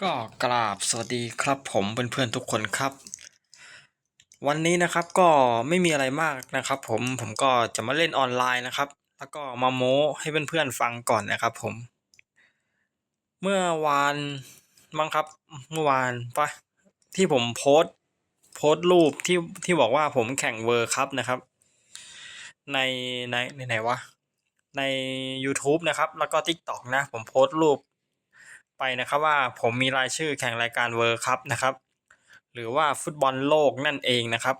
ก็กราบสวัสดีครับผมเพื่อนๆทุกคนครับ วันนี้นะครับก็ไม่มีอะไรมากนะครับ ผมผมก็จะมาเล่นออนไลน์นะครับ แล้วก็มาโม้ให้เพื่อนๆฟังก่อนนะครับ ผม เมื่อวานมั้งครับ เมื่อวานปะที่ผมโพสโพสรูปที่ที่บอกว่าผมแข่งเวอร์คัพนะครับในในในไหนวะใน YouTube นะครับ แล้วก็ TikTok นะ ผมโพสต์รูป ไปนะครับว่าผมมีรายชื่อแข่งรายการเวิร์คัพนะครับ หรือว่าฟุตบอลโลกนั่นเองนะครับ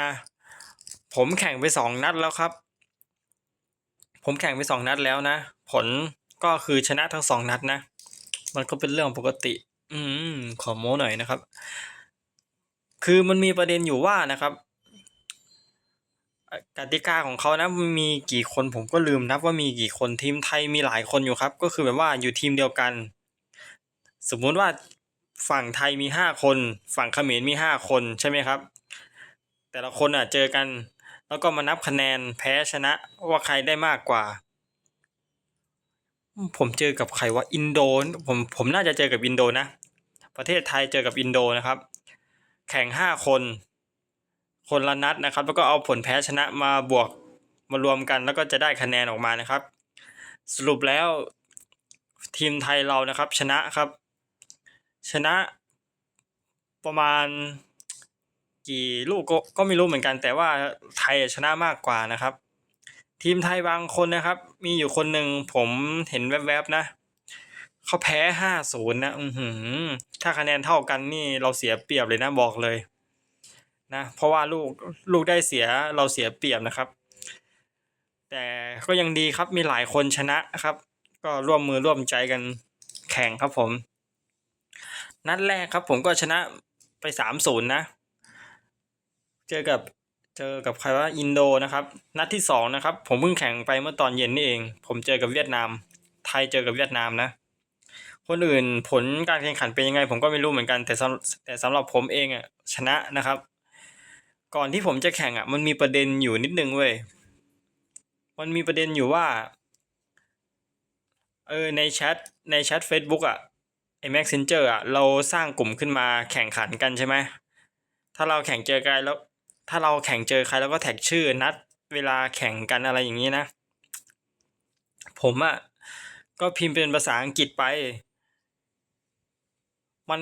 นะผมแข่งไปสองนัดแล้วครับ ผมแข่งไปสองนัดแล้วนะ ผลก็คือชนะทั้งสองนัดนะ มันก็เป็นเรื่องปกติ อืมขอโม้หน่อยนะครับ คือมันมีประเด็นอยู่ว่านะครับ กติกาของเขานะมีกี่คนผมก็ลืมนับว่ามีกี่คนทีมไทยมีหลายคนอยู่ครับ ก็คือแบบว่าอยู่ทีมเดียวกัน สมมุติว่าฝั่งไทยมีห้าคน ฝั่งเขมรมีห้าคนใช่ไหมครับ แต่ละคนอะเจอกัน แล้วก็มานับคะแนนแพ้ชนะว่าใครได้มากกว่า ผมเจอกับใครว่าอินโดผมผมน่าจะเจอกับอินโดนะ ประเทศไทยเจอกับอินโดนะครับ แข่งห้าคน คนละนัดนะครับ แล้วก็เอาผลแพ้ชนะมาบวกมารวมกันแล้วก็จะได้คะแนนออกมานะครับ สรุปแล้วทีมไทยเรานะครับชนะครับ ชนะประมาณกี่ลูกก็ก็ไม่รู้เหมือนกัน แต่ว่าไทยชนะมากกว่านะครับ ทีมไทยบางคนนะครับ มีอยู่คนหนึ่งผมเห็นแวบๆนะเขาแพ้ห้าศูนย์นะ อือหือ ถ้าคะแนนเท่ากันนี่เราเสียเปรียบเลยนะบอกเลย นะเพราะว่าลูกลูกได้เสียเราเสียเปรียบนะครับ แต่ก็ยังดีครับมีหลายคนชนะครับ ก็ร่วมมือร่วมใจกันแข่งครับผม นัดแรกครับผมก็ชนะไปสามศูนย์นะ เจอกับเจอกับใครว่าอินโดนะครับ นัดที่สองนะครับ ผมเพิ่งแข่งไปเมื่อตอนเย็นนี่เอง ผมเจอกับเวียดนาม ไทยเจอกับเวียดนามนะ คนอื่นผลการแข่งขันเป็นยังไง ผมก็ไม่รู้เหมือนกัน แต่สำแต่สำหรับผมเองอะชนะนะครับ ก่อนที่ผมจะแข่งอะ มันมีประเด็นอยู่นิดนึงเว้ย มันมีประเด็นอยู่ว่า เออในแชทในแชท Facebook อะไอ้ Messenger อะเราสร้างกลุ่มขึ้นมาแข่งขันกันใช่ไหมถ้าเราแข่งเจอใครแล้ว ถ้าเราแข่งเจอใครแล้วก็แท็กชื่อนัดเวลาแข่งกันอะไรอย่างนี้นะ ผมอะก็พิมพ์เป็นภาษาอังกฤษไป มัน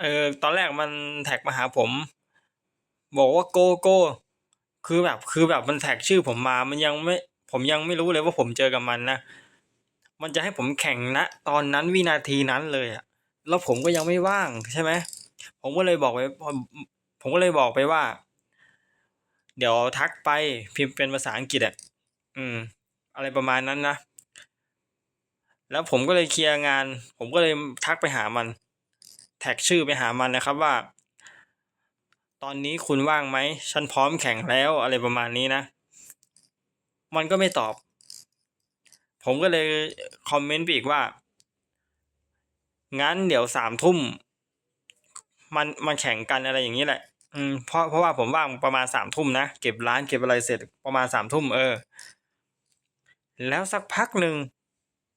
เออตอนแรกมันแท็กมาหาผม บอกว่าโกโก้คือแบบคือแบบมันแท็กชื่อผมมา มันยังไม่ผมยังไม่รู้เลยว่าผมเจอกับมันนะ มันจะให้ผมแข่งนะตอนนั้นวินาทีนั้นเลยอะแล้วผมก็ยังไม่ว่างใช่ไหมผมก็เลยบอกไปผมก็เลยบอกไปว่า เดี๋ยวทักไปพิมพ์เป็นภาษาอังกฤษอะอืม อะไรประมาณนั้นนะ แล้วผมก็เลยเคลียร์งาน ผมก็เลยทักไปหามัน แท็กชื่อไปหามันนะครับว่า ตอนนี้คุณว่างไหม ฉันพร้อมแข่งแล้วอะไรประมาณนี้นะ มันก็ไม่ตอบ ผมก็เลยคอมเมนต์ไปอีกว่า งั้นเดี๋ยวสามทุ่ม มันมันแข่งกันอะไรอย่างนี้แหละ อืมเพราะเพราะว่าผมว่างประมาณสามทุ่มนะ เก็บร้านเก็บอะไรเสร็จประมาณสามทุ่มเออ แล้วสักพักหนึ่ง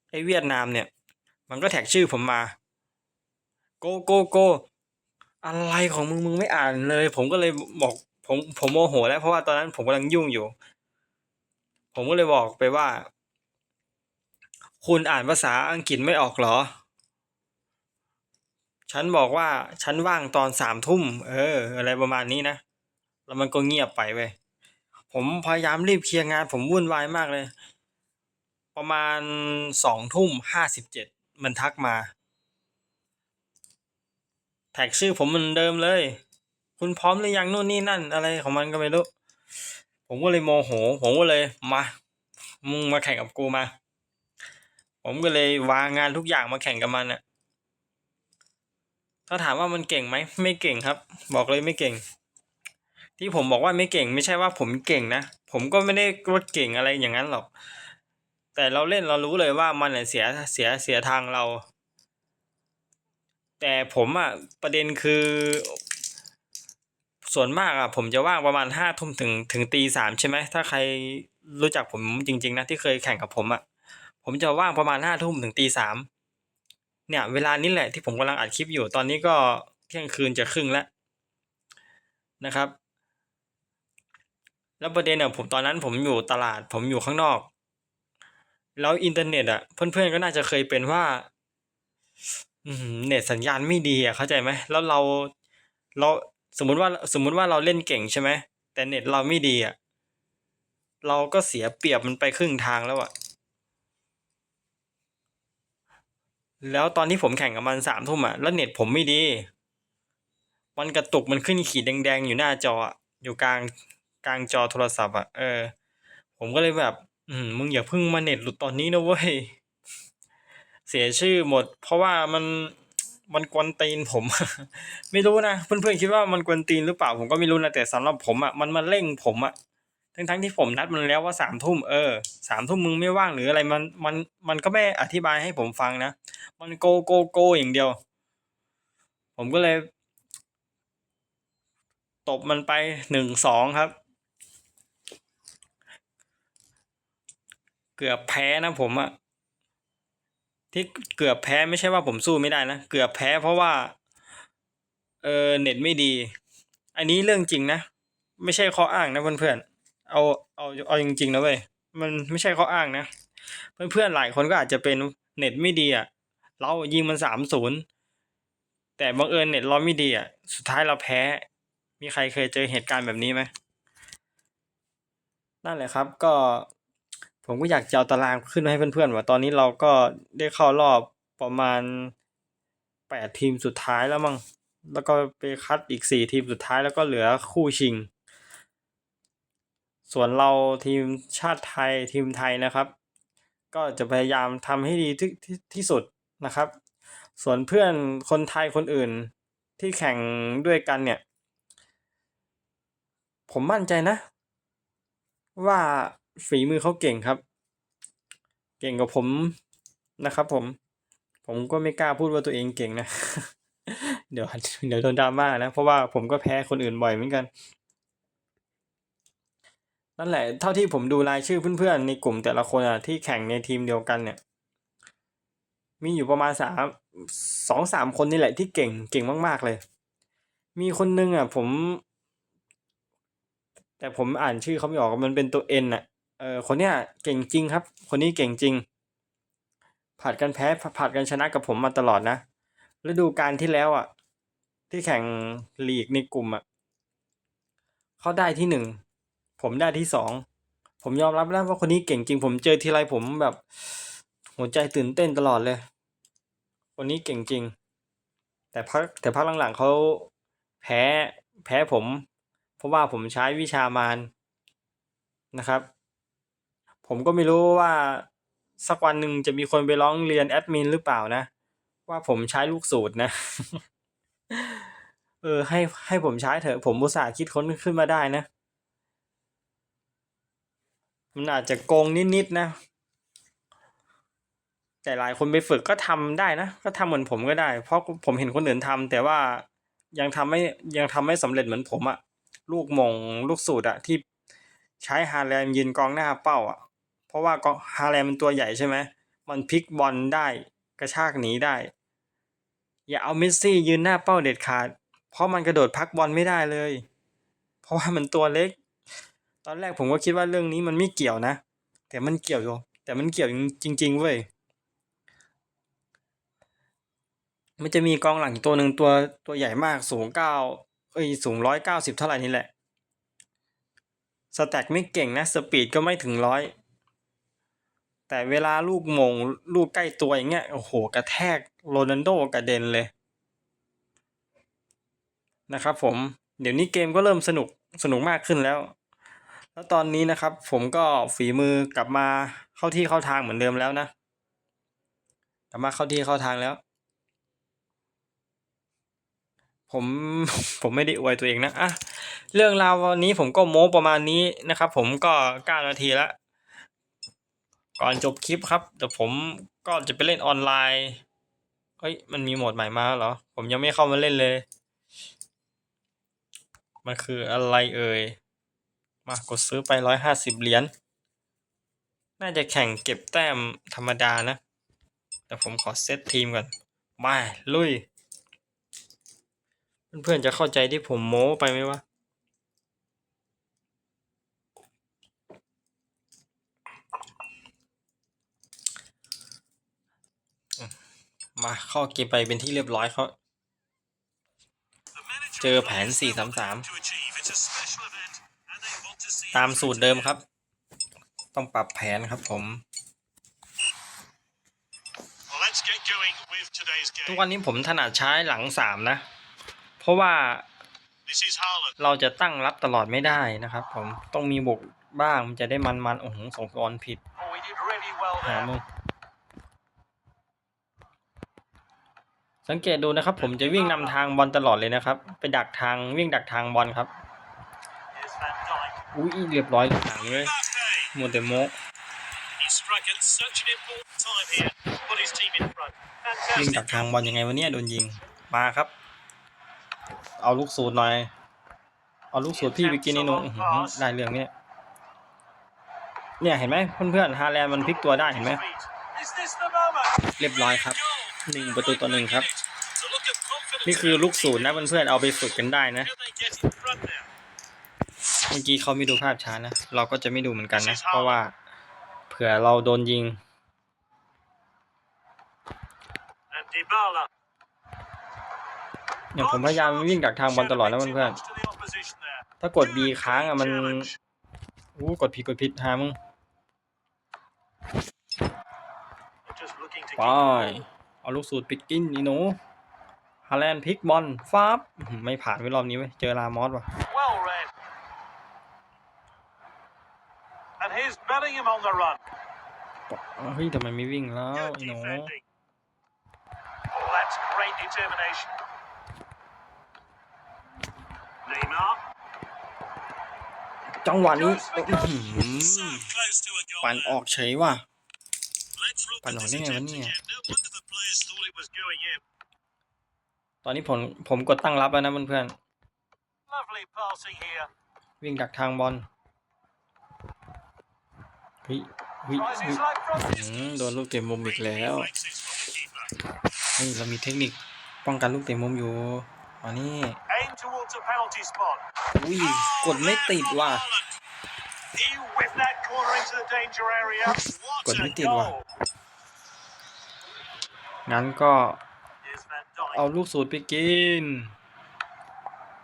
ไอ้เวียดนามเนี่ย มันก็แท็กชื่อผมมา โกโกโก อะไรของมึงมึงไม่อ่านเลย ผมก็เลยบอกผมผมโมโหแล้วเพราะว่าตอนนั้นผมกำลังยุ่งอยู่ ผมก็เลยบอกไปว่า คุณอ่านภาษาอังกฤษไม่ออกเหรอ ฉันบอกว่าฉันว่างตอนสามทุ่มเออ อะไรประมาณนี้นะแล้วมันก็เงียบไปเว้ยผมพยายามรีบเคลียร์งาน ผมวุ่นวายมากเลย ประมาณสองทุ่มห้าสิบเจ็ดมันทักมา แท็กชื่อผมเหมือนเดิมเลย คุณพร้อมหรือยังนู่นนี่นั่น อะไรของมันก็ไม่รู้ ผมก็เลยโมโห ผมก็เลยมา มึงมาแข่งกับกูมา ผมก็เลยวางงานทุกอย่างมาแข่งกับมันน่ะถ้าถามว่ามันเก่งไหมไม่เก่งครับ บอกเลยไม่เก่ง ที่ผมบอกว่าไม่เก่ง ไม่ใช่ว่าผมเก่งนะ ผมก็ไม่ได้ว่าเก่งอะไรอย่างนั้นหรอก แต่เราเล่นเรารู้เลยว่ามันเสียเสียเสียทางเรา แต่ผมอะประเด็นคือ ส่วนมากอะผมจะว่างประมาณห้าทุ่มถึงถึงตีสามใช่ไหมถ้าใครรู้จักผมจริง ๆนะที่เคยแข่งกับผมอะผมจะว่างประมาณห้าทุ่มถึงตีสามเนี่ยเวลานี้แหละที่ผมกำลังอัดคลิปอยู่ตอนนี้ก็เที่ยงคืนจะครึ่งแล้วนะครับ แล้วประเด็นเนี่ยผมตอนนั้นผมอยู่ตลาดผมอยู่ข้างนอก แล้วอินเทอร์เน็ตอะเพื่อนๆก็น่าจะเคยเป็นว่า เน็ตสัญญาณไม่ดีอะเข้าใจไหมแล้วเราเราสมมุติว่าสมมุติว่าเราเล่นเก่งใช่ไหมแต่เน็ตเราไม่ดีอะเราก็เสียเปรียบมันไปครึ่งทางแล้วอะ แล้วตอนที่ผมแข่งกับมันสามทุ่มอะแล้วเน็ตผมไม่ดี มันกระตุกมันขึ้นขีดแดงๆ อยู่หน้าจออยู่กลางกลางจอโทรศัพท์อะเออ ผมก็เลยแบบ อืมมึงอย่าพิ่งมาเน็ตหลุดตอนนี้นะเว้ย เสียชื่อหมด เพราะว่ามันมันกวนตีนผม ไม่รู้นะเพื่อนๆคิดว่ามันกวนตีนหรือเปล่าผมก็ไม่รู้นะแต่สำหรับผมอะมันมาเร่งผมอะทั้งทั้งที่ผมนัดมันแล้วว่าสามทุ่มเออสามทุ่มมึงไม่ว่างหรืออะไรมันมันมันก็ไม่อธิบายให้ผมฟังนะ มันโกโกโกอย่างเดียว ผมก็เลย ตบมันไปหนึ่งสองครับ เกือบแพ้นะผมอะ ที่เกือบแพ้ไม่ใช่ว่าผมสู้ไม่ได้นะ เกือบแพ้เพราะว่า เออเน็ตไม่ดี อันนี้เรื่องจริงนะ ไม่ใช่ข้ออ้างนะเพื่อนๆ เอาเอาเอาจริงๆนะเว้ย มันไม่ใช่ข้ออ้างนะ เพื่อนๆหลายคนก็อาจจะเป็นเน็ตไม่ดีอะ เรายิงมันสามศูนย์แต่บังเอิญเน็ตเราไม่ดีอะ สุดท้ายเราแพ้ มีใครเคยเจอเหตุการณ์แบบนี้ไหมนั่นแหละครับก็ ผมก็อยากจะเอาตารางขึ้นให้เพื่อนๆว่าตอนนี้เราก็ได้เข้ารอบประมาณแปดทีมสุดท้ายแล้วมั้ง แล้วก็ไปคัดอีกสี่ทีมสุดท้ายแล้วก็เหลือคู่ชิง ส่วนเราทีมชาติไทยทีมไทยนะครับ ก็จะพยายามทำให้ดีที่ทที่สุดนะครับ ส่วนเพื่อนคนไทยคนอื่นที่แข่งด้วยกันเนี่ย ผมมั่นใจนะ ว่า ฝีมือเขาเก่งครับ เก่งกว่าผมนะครับ ผม ผมก็ไม่กล้าพูดว่าตัวเองเก่งนะ เดี๋ยวเดี๋ยวโดนดราม่านะ เพราะว่าผมก็แพ้คนอื่นบ่อยเหมือนกัน นั่นแหละ เท่าที่ผมดูรายชื่อเพื่อนๆในกลุ่มแต่ละคนอะที่แข่งในทีมเดียวกันเนี่ย มีอยู่ประมาณสามสองสามคนนี่แหละที่เก่งเก่งมาก ๆเลย มีคนนึงอะ ผม แต่ผมอ่านชื่อเขาไม่ออกมันเป็นตัวเอ็นอะ เออคนเนี้ยเก่งจริงครับ คนนี้เก่งจริงผัดกันแพ้ผัดกันชนะกับผมมาตลอดนะฤดูกาลที่แล้วอะ ที่แข่งลีกในกลุ่มอะเขาได้ที่หนึ่งผมได้ที่สองผมยอมรับแล้วว่าคนนี้เก่งจริง ผมเจอทีไรผมแบบ หัวใจตื่นเต้นตลอดเลย คนนี้เก่งจริง แต่พักแต่พักหลังๆเขาแพ้แพ้ผม เพราะว่าผมใช้วิชามารนะครับ ผมก็ไม่รู้ว่าสักวันหนึ่งจะมีคนไปร้องเรียนแอดมินหรือเปล่านะ ว่าผมใช้ลูกสูตรนะ เออ ให้ให้ผมใช้เถอะ ผมอุตส่าห์คิดค้นขึ้นมาได้นะ มันอาจจะโกงนิดๆนะ แต่หลายคนไปฝึกก็ทำได้นะ ก็ทำเหมือนผมก็ได้ เพราะผมเห็นคนอื่นทำแต่ว่ายังทำไม่ยังทำไม่สำเร็จเหมือนผมอะลูกมงลูกสูตรอะที่ใช้ฮาแลมยืนกองหน้าเป้าอะ เพราะว่ากองฮาแลมมันตัวใหญ่ใช่ไหมมันพลิกบอลได้กระชากหนีได้ อย่าเอาเมสซี่ยืนหน้าเป้าเด็ดขาด เพราะมันกระโดดพักบอลไม่ได้เลย เพราะว่ามันตัวเล็ก ตอนแรกผมก็คิดว่าเรื่องนี้มันไม่เกี่ยวนะ แต่มันเกี่ยวอยู่แต่มันเกี่ยวจริง ๆ เว้ยมันจะมีกองหลังตัวหนึ่งตัวตัวใหญ่มากสูงเก้าเอ้ยสูงร้อยเก้าสิบเท่าไหร่นี่แหละ สแต็กไม่เก่งนะ สปีดก็ไม่ถึงร้อย แต่เวลาลูกมงลูกใกล้ตัวอย่างเงี้ยโอ้โหกระแทกโรนัลโดกระเด็นเลยนะครับผมเดี๋ยวนี้เกมก็เริ่มสนุกสนุกมากขึ้นแล้ว แล้วตอนนี้นะครับ ผมก็ฝีมือกลับมาเข้าที่เข้าทางเหมือนเดิมแล้วนะกลับมาเข้าที่เข้าทางแล้ว ผมผมไม่ได้อวยตัวเองนะอะเรื่องราววันนี้ผมก็โม้ประมาณนี้นะครับ ผมก็เก้านาทีแล้ว ก่อนจบคลิปครับเดี๋ยวผมก็จะไปเล่นออนไลน์เฮ้ยมันมีโหมดใหม่มาเหรอ ผมยังไม่เข้ามาเล่นเลย มันคืออะไรเอ่ย มากดซื้อไปร้อยห้าสิบเหรียญ น่าจะแข่งเก็บแต้มธรรมดานะ แต่ผมขอเซตทีมก่อนมาลุย เพื่อนๆจะเข้าใจที่ผมโม้ไปไหมวะ มาเข้าเกมไปเป็นที่เรียบร้อยเขาเจอแผน 4-3-3 ตามสูตรเดิมครับ ต้องปรับแผนครับผม ทุกวันนี้ผมถนัดใช้หลังสามนะ เพราะว่าเราจะตั้งรับตลอดไม่ได้นะครับผมต้องมีบกบ้างมันจะได้มันๆโอ้โหส่งบอลผิดหามึง สังเกตดูนะครับ ผมจะวิ่งนำทางบอลตลอดเลยนะครับ ไปดักทางวิ่งดักทางบอลครับ อุ้ยเรียบร้อยหลังเลยโมเดโมวิ่งดักทางบอลยังไงวะเนี่ยโดนยิงมาครับ เอาลูกสูตรหน่อยเอาลูกสูตรพี่ไปกินไอ้นูอื้อหือได้เรื่องเนี่ยเนี่ยเห็นไหมเพื่อนๆฮาแลนด์มันพลิกตัวได้เห็นไหมเรียบร้อยครับหนึ่งประตูต่อหนึ่งครับ นี่คือลูกสูตรนะเพื่อนๆเอาไปฝึกกันได้นะ เมื่อกี้เขาไม่ดูภาพช้านะ เราก็จะไม่ดูเหมือนกันนะ เพราะว่าเผื่อเราโดนยิงเนี่ยผมพยายามวิ่งดักทางบอลตลอดนะเพื่อนๆ ถ้ากด B ค้างอะมันอู้กดผิดกดผิดหามึงไปเอาลูกสูตรปิดกินนี่หนูฮาแลนด์พลิกบอลฟาบอื้อหือไม่ผ่านไว้รอบนี้เว้ย เจอลามอสว่ะ Well read. And here's Bellingham on the run. เฮ้ยทำไมไม่วิ่งแล้ว Good ไอ้หนู defending. Oh, that's great determination. Neymar. จังหวะนี้ Goes for อื้อ goal. หือ So close to a goal ปั่น now. ออกเฉยว่ะ Let's look ปั่น at ออก this ได้ไงวะ attempt เนี่ย again. No wonder the players thought it was going in. ตอนนี้ผมผมกดตั้งรับแล้วนะเพื่อน Lovely passing here. ๆวิ่งดักทางบอลเฮ้ยเฮ้ยเฮ้ย Rises like from อื้อหือโดนลูกเตะมุมอีกแล้ว reflexes from the keeper. เฮ้ยเรามีเทคนิคป้องกันลูกเตะมุมอยู่อันนี้ Aim towards a penalty spot. อุ้ยกดไม่ติดว่ะ He whipped that corner into the danger area. What กด a ไม่ติดว่ะ goal. งั้นก็ Here's Van Dijk. เอาลูกสูตรไปกิน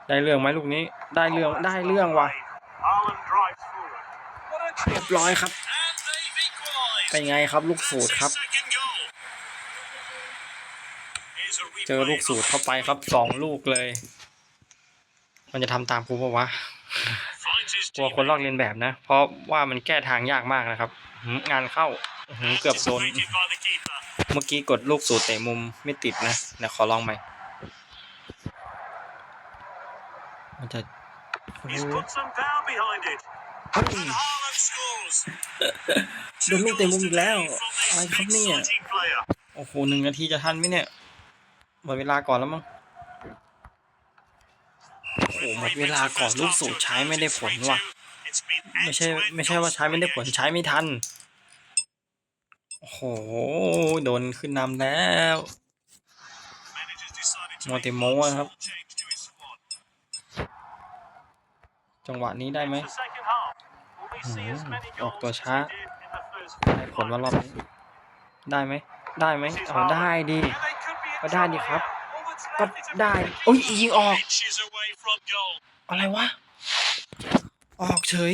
ได้เรื่องไหมลูกนี้ ได้เรื่องได้เรื่องว่ะ Haaland drives forward. What a เรียบร้อยครับ And they've equalised. เป็นไงครับลูกสูตรครับ Second goal. Here's a เจอลูกสูตรเข้าไปครับสองลูกเลย มันจะทำตามกูปะวะ Finds his กลัวคนลอกเลียนแบบนะ เพราะว่ามันแก้ทางยากมากนะครับหืมงานเข้าอื้อหือเกือบโดน Anticipated by the keeper. เมื่อกี้กดลูกสูตรเตะมุมไม่ติดนะเดี๋ยวขอลองใหม่ มันจะโอ้ He's โห put some power behind it. เฮ้ย And Haaland scores. โดนลูกเตะมุมอีกแล้ว อะไรครับเนี่ย Exciting player. โอ้โหหนึ่งนาทีจะทันไหมเนี่ยหมดเวลาก่อนแล้วมั้งโอ้โหหมดเวลาก่อนลูกสูตรใช้ไม่ได้ผลว่ะ It's been ไม่ใช่ excellent ไม่ใช่ว่าใช้ไม่ได้ผลใช้ไม่ทัน โอ้โห โดนขึ้นนำแล้วโมติโมะครับ จังหวะนี้ได้ไหมออกตัวช้าได้ผลว่ารอบนี้ได้ไหม ได้ไหมเอาได้ดี ก็ได้ดีครับ ก็ได้โอ้ยยิงออก อะไรวะ ออกเฉย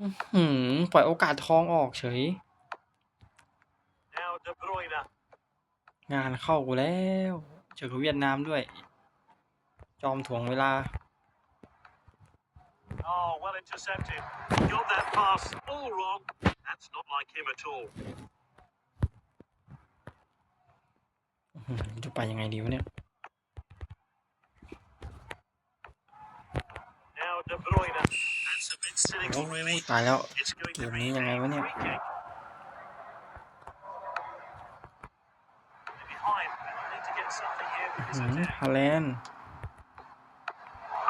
อื้อหือปล่อยโอกาสทองออกเฉย Now De Bruyne. งานเข้ากูแล้วเจอกับเวียดนามด้วย จอมถ่วงเวลา Oh, well intercepted. Got that pass all wrong. That's not like him at all. อื้อหือจะไปยังไงดีวะเนี่ย Now De Bruyne. ตายแล้ว It's going to Kiểu be như là ngày a quá nhỉ? free kick. Behind. They need to get something here with this หืม attack. ฮาแลนด์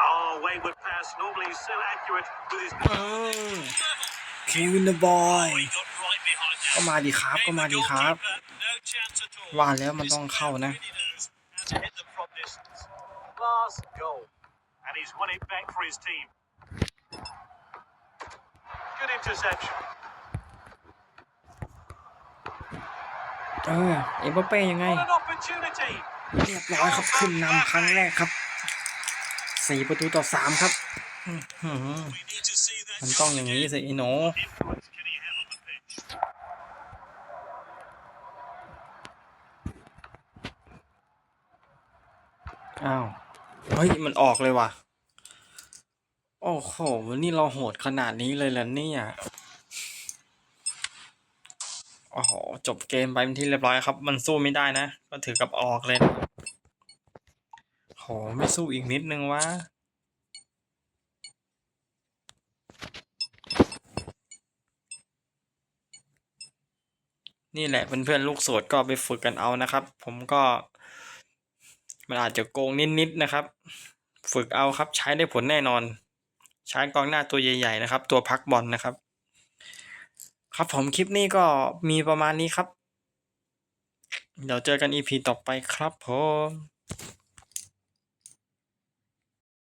Oh, wayward pass. Normally he's so accurate with his เควินเดอะบอย Oh, he got right behind that. ก็มาดีครับก็ Gave มา the ดีครับ goalkeeper no chance at all. ว่าแล้วมันต้องเข้านะ Really knows how to hit them from distance. Class goal. And he's won it back for his team. Good interception. เออเอ็มบัปเป้ยังไง What an opportunity. เรียบร้อยครับขึ้นนำครั้งแรกครับสี่ประตูต่อสามครับอื้อหือ We need to see that มันต้องอย่างนี้สิไอ้หนู influence can he have on the pitch. อ้าว เฮ้ย มันออกเลยว่ะ โอ้โห วันนี้เราโหดขนาดนี้เลยเหรอเนี่ย โอ้โห จบเกมไปเป็นที่เรียบร้อยครับ มันสู้ไม่ได้นะ ก็ถือกับออกเลยนะโห ไม่สู้อีกนิดนึงวะ นี่แหละเพื่อนๆลูกโสดก็ไปฝึกกันเอานะครับ ผมก็ มันอาจจะโกงนิดๆนะครับ ฝึกเอาครับใช้ได้ผลแน่นอน ใช้กองหน้าตัวใหญ่ๆนะครับ ตัวพักบอลนะครับ ครับผมคลิปนี้ก็มีประมาณนี้ครับ เดี๋ยวเจอกันอีพีต่อไปครับผม